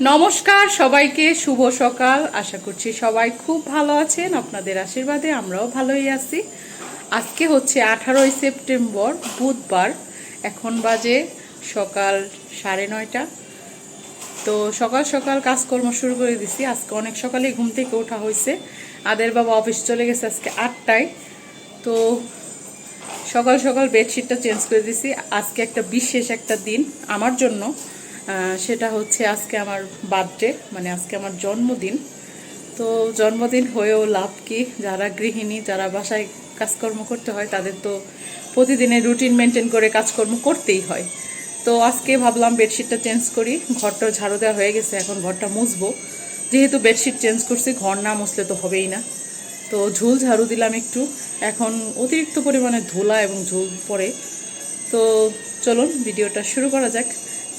নমস্কার, সবাইকে শুভ সকাল। আশা করছি সবাই খুব ভালো আছেন। আপনাদের আশীর্বাদে আমরাও ভালোই আছি। আজকে হচ্ছে আঠারোই সেপ্টেম্বর, বুধবার। এখন বাজে সকাল সাড়ে নয়টা। তো সকাল সকাল কাজকর্ম শুরু করে দিছি। আজকে অনেক সকালে ঘুম থেকে ওঠা হয়েছে। আদের বাবা অফিস চলে গেছে আজকে আটটায়। তো সকাল সকাল বেডশিটটা চেঞ্জ করে দিছি। আজকে একটা বিশেষ একটা দিন আমার জন্য। সেটা হচ্ছে আজকে আমার বার্থডে মানে আজকে আমার জন্মদিন। তো জন্মদিন হয়েও লাভ কি? যারা গৃহিণী, যারা বাসায় কাজকর্ম করতে হয়, তাদের তো প্রতিদিনের রুটিন মেনটেন করে কাজকর্ম করতেই হয়। তো আজকে ভাবলাম বেডশিটটা চেঞ্জ করি। ঘরটা ঝাড়ু দেওয়া হয়ে গেছে, এখন ঘরটা মুছবো। যেহেতু বেডশিট চেঞ্জ করছি, ঘর না মুছলে তো হবেই না। তো ঝুল ঝাড়ু দিলাম একটু। এখন অতিরিক্ত পরিমাণে ধুলা এবং ঝুল পড়ে। তো চলুন, ভিডিওটা শুরু করা যাক।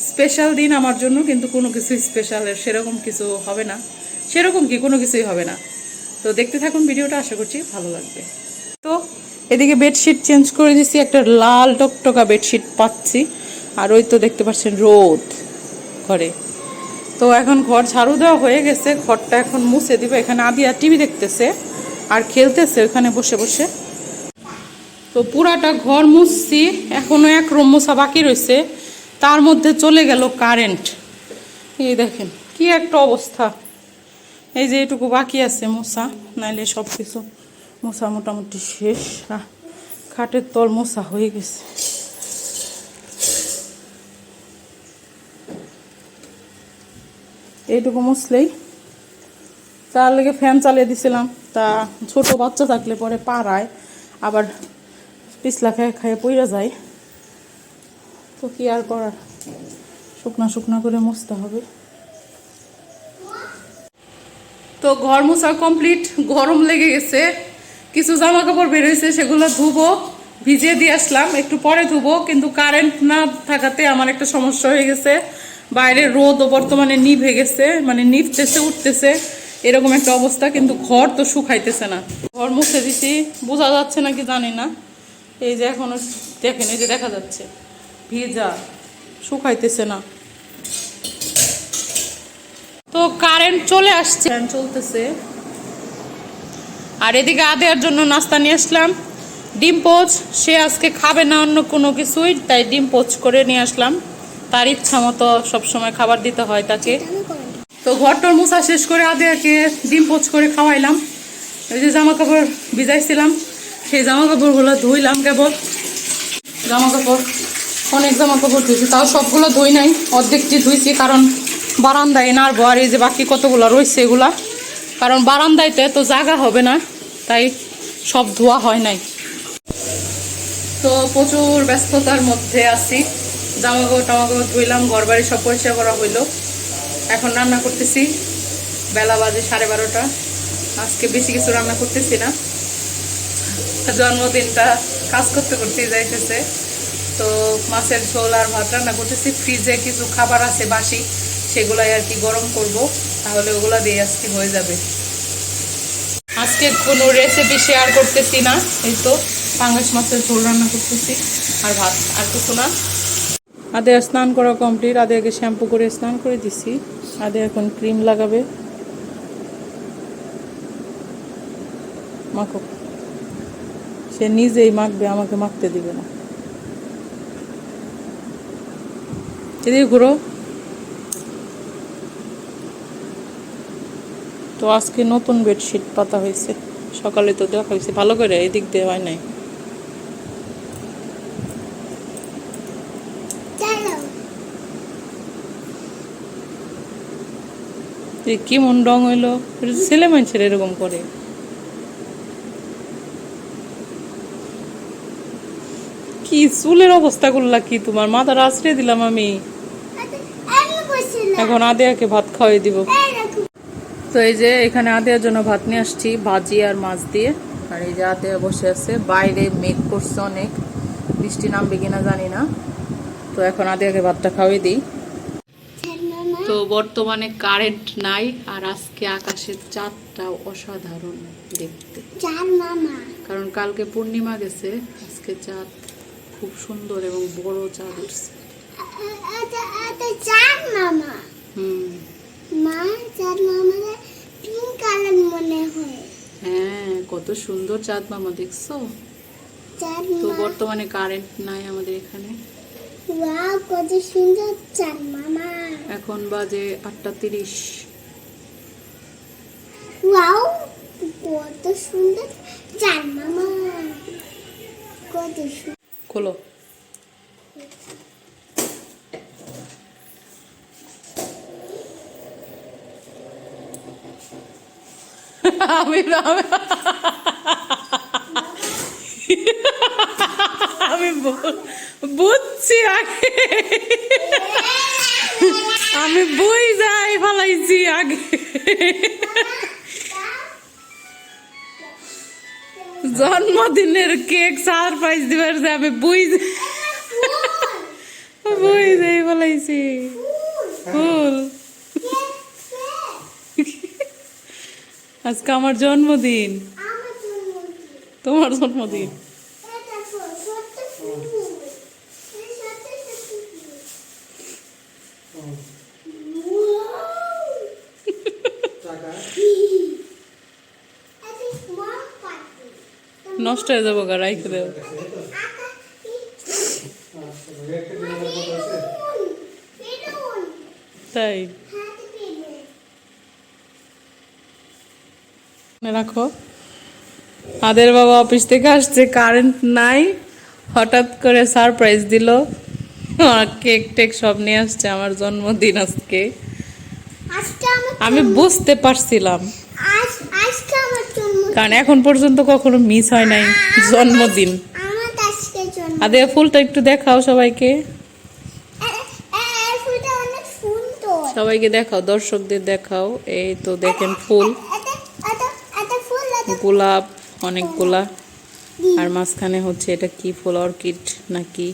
স্পেশাল দিন আমার জন্য, কিন্তু কোনো কিছু স্পেশালের সেরকম কিছু হবে না। সেরকম কি? কোনো কিছুই হবে না। তো দেখতে থাকুন ভিডিওটা, আশা করছি ভালো লাগবে। তো এদিকে বেডশিট চেঞ্জ করে দিচ্ছি একটা লাল টকটকা বেডশিট পাচ্ছি। আর ওই তো দেখতে পাচ্ছেন রোদ ঘরে। তো এখন ঘর ঝাড়ু দেওয়া হয়ে গেছে, ঘরটা এখন মুছে দিবে। এখানে আদিয়া টিভি দেখতেছে আর খেলতেছে ওখানে বসে বসে। তো পুরাটা ঘর মুছছি, এখনও এক রুম মোছা বাকি রয়েছে তার মধ্যে চলে গেল কারেন্ট। এই দেখেন, কি একটা অবস্থা। এই যে এটুকু বাকি আছে মোছা নাইলে সব কিছু মোছা মোটামুটি শেষ। খাটের তল মোছা হয়ে গেছে। এইটুকু মুছলেই তার লেগে ফ্যান চালিয়ে দিছিলাম। তা ছোট বাচ্চা থাকলে পরে পাড়ায় আবার পিছলা খেয়ে খেয়ে পইরা যায়। তো কি আর করার? শুকনা শুকনা করে মুছতে হবে। তো ঘর মোছা কমপ্লিট গরম লেগে গেছে। কিছু জামা কাপড় বের হয়েছে, সেগুলো ধুবো, ভিজিয়ে দিয়ে আসলাম। একটু পরে ধুবো, কিন্তু কারেন্ট না থাকাতে আমার একটা সমস্যা হয়ে গেছে। বাইরে রোদ বর্তমানে নিভে গেছে মানে নিভতেছে, উঠতেছে, এরকম একটা অবস্থা, কিন্তু ঘর তো শুকাইতেছে না। ঘর মুছে দিছি, বোঝা যাচ্ছে নাকি জানি না। এই যে এখনও দেখেন, এই যে দেখা যাচ্ছে। ভিজা শুকাইতেছে না। তো কারেন্ট চলে আসছে। চলতেছে। আর এদিকে আদেয়ার জন্য নাস্তা নিয়ে আসলাম। ডিম পোচ সে আজকে খাবে না অন্য কোনো কিছুই তাই ডিম পোচ করে নিয়ে আসলাম। তার ইচ্ছা মতো সবসময় খাবার দিতে হয় তাকে। তো ঘরটার মোছা শেষ করে আদেয়াকে ডিম পোচ করে খাওয়াইলাম। ওই যে জামা কাপড় ভিজাইছিলাম সেই জামা কাপড়গুলো ধুইলাম কেবল। জামা কাপড় অনেক জামা কাপড় ধুইছি তাও সবগুলো ধুই নাই, অর্ধেকটি ধুইছি, কারণ বারান্দায় নাড়বো আর এই যে বাকি কতগুলো রয়েছে এগুলা। কারণ বারান্দাইতে তো জায়গা হবে না, তাই সব ধোয়া হয় নাই। তো প্রচুর ব্যস্ততার মধ্যে আছি জামা কাপড় ধুইলাম ঘর বাড়ি সব পরিষ্কার করা হইল। এখন রান্না করতেছি, বেলা বাজে সাড়ে বারোটা। আজকে বেশি কিছু রান্না করতেছি না। জন্মদিনটা কাজ করতে করতেই যাইতেছে। তো মাছের ঝোল আর ভাত রান্না করতেছি। ফ্রিজে কিছু খাবার আছে, বাসি, সেগুলাই আর কি গরম করব। তাহলে ওগুলা দিয়ে আজকে হয়ে যাবে। আজকে কোনো রেসিপি শেয়ার করতেছি না। এই তো পাঙ্গাস মাছের ঝোল রান্না করতেছি, আর ভাত, আর কিছু না। আদে স্নান করা কমপ্লিট আদে আগে শ্যাম্পু করে স্নান করে দিছি। আদে এখন ক্রিম লাগাবে। মাখো। সে নিজেই মাখবে, আমাকে মাখতে দিবে না। এদিকে ঘুরো। তো আজকে নতুন বেডশিট পাতা হয়েছে। সকালে তো দেখা হয়েছে ভালো করে এদিক দিয়ে হয় নাই। কি মন রং হইল? ছেলে মানুষের এরকম করে। কি চুলের অবস্থা করলা কি তোমার? মাথার আশ্রয় দিলাম আমি। এখন আদেয়াকে ভাত খাওয়াই দিব। তো এই যে এখানে আদিয়ার জন্য ভাত নিয়ে আসছি ভাজি আর মাছ দিয়ে। আর এই যে আদেয়া বসে আছে বাইরে মেঘ করছে অনেক। বৃষ্টি নামবে কিনা জানি না। তো এখন আদেয়াকে ভাতটা খাওয়াই দিই। তো বর্তমানে কারেন্ট নাই আর আজকে আকাশের চাঁদটা অসাধারণ দেখতে। কারণ কালকে পূর্ণিমা গেছে আজকে চাঁদ খুব সুন্দর এবং বড় চাঁদ উঠছে। আচ্ছা, হ্যাঁ, কত সুন্দর চাঁদ মামা দেখছ? তো বর্তমানে কারেন্ট নাই আমাদের এখানে। ওয়াও কত সুন্দর চাঁদ মামা। এখন বাজে আটটা তিরিশ। ওয়াও কত সুন্দর চাঁদ মামা। কত সুন্দর খোলো। আমি আমি- বুঝছি আগে। আমি বই যাই ফালাইছি আগে। জন্মদিনের কেক সারপ্রাইজ দিবার যে আমি বই বই যাই ফালাইছি। ফুল। আজকে আমার জন্মদিন। তোমার জন্মদিন। নষ্ট হয়ে যাব গা রাইখে দেবো তাই? রাখো। আদের বাবা অফিস থেকে আসছে কারেন্ট নাই। হঠাৎ করে সারপ্রাইজ দিল। কেক টেক সব নিয়ে আসছে আমার জন্মদিন আজকে। আমি বুঝতে পারছিলাম। কারণ এখন পর্যন্ত কখনো মিস হয় নাই জন্মদিন। আদে ফুলটা একটু দেখাও সবাইকে। সবাইকে দেখাও দর্শকদের দেখাও। এই তো দেখেন ফুল এটা এটা এটা ফুল এটা গোলাপ অনেকগুলা আর মাঝখানে হচ্ছে এটা কি ফুল অর্কিড নাকি?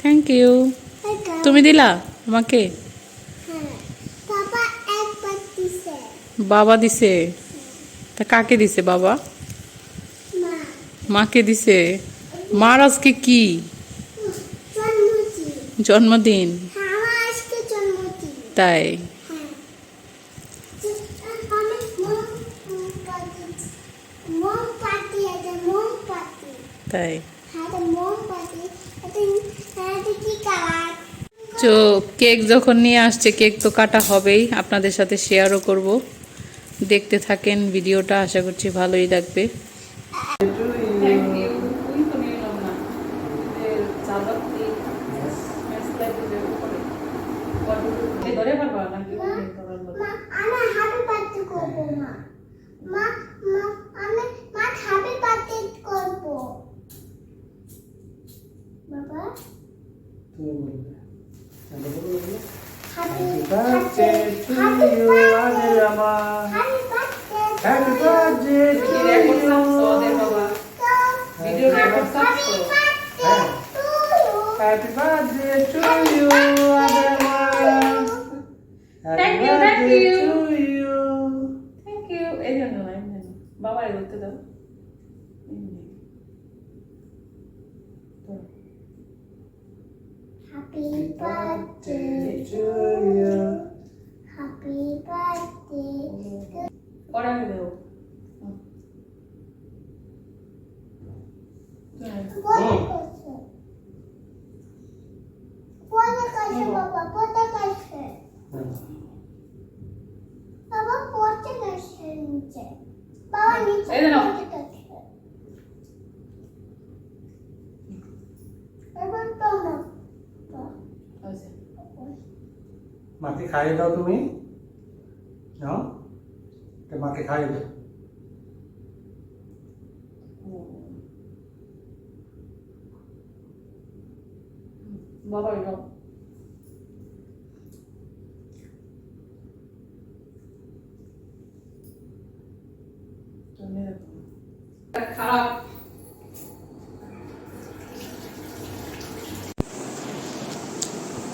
থ্যাংক ইউ তুমি দিলা আমাকে? হ্যাঁ বাবা দিছে। তা কাকে দিছে বাবা? মাকে দিছে? মার আজকে কি? জন্মদিন। হ্যাঁ জন্মদিন। তাই হ্যাঁ আমি মোম পাতি মোম পাতি এটা মোম পাতি তাই। তো কেক যখন নিয়ে আসছে কেক তো কাটা হবেই। আপনাদের সাথে শেয়ারও করব। দেখতে থাকেন ভিডিওটা আশা করছি ভালোই লাগবে। 부모님. 자, 너 모르겠네? Happy birthday to you. Happy birthday to you. 레코 썼어, 내 봐봐. 미디어 레코 썼어. Happy birthday to you, 아들아마. Happy birthday to you. Thank you. 애들 누나, 애들. 봐봐, 이거 뜯어. Happy birthday To you. Happy birthday ওরা আমি দেবো হুম। খাইয়ে দাও তুমি নাও তো মাকে খাইয়ে দাও বাবা এটাও খারাপ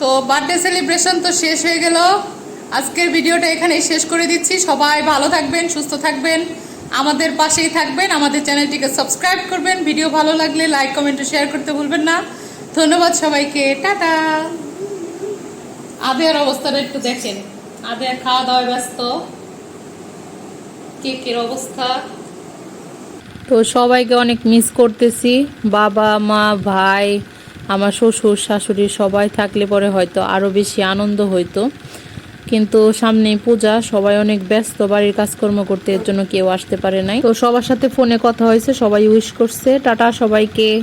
তো বার্থডে সেলিব্রেশন তো শেষ হয়ে গেল। আজকের ভিডিওটা এখানেই শেষ করে দিচ্ছি। সবাই ভালো থাকবেন, সুস্থ থাকবেন, আমাদের পাশেই থাকবেন, আমাদের চ্যানেলটিকে সাবস্ক্রাইব করবেন। ভিডিও ভালো লাগলে লাইক কমেন্ট শেয়ার করতে ভুলবেন না। ধন্যবাদ সবাইকে, টাটা। আদের অবস্থাটা একটু দেখেন। আদের খাওয়া দাওয়ায় ব্যস্ত কেকের অবস্থা? তো সবাইকে অনেক মিস করতেছি। বাবা, মা, ভাই আমার শ্বশুর, শাশুড়ি সবাই থাকলে পরে হয়তো আরও বেশি আনন্দ হইতো। কিন্তু সামনে পূজা, সবাই অনেক ব্যস্ত, বাড়ির কাজকর্ম করতে এর জন্য কেউ আসতে পারে নাই। তো সবার সাথে ফোনে কথা হয়েছে, সবাই উইশ করছে। টাটা সবাইকে।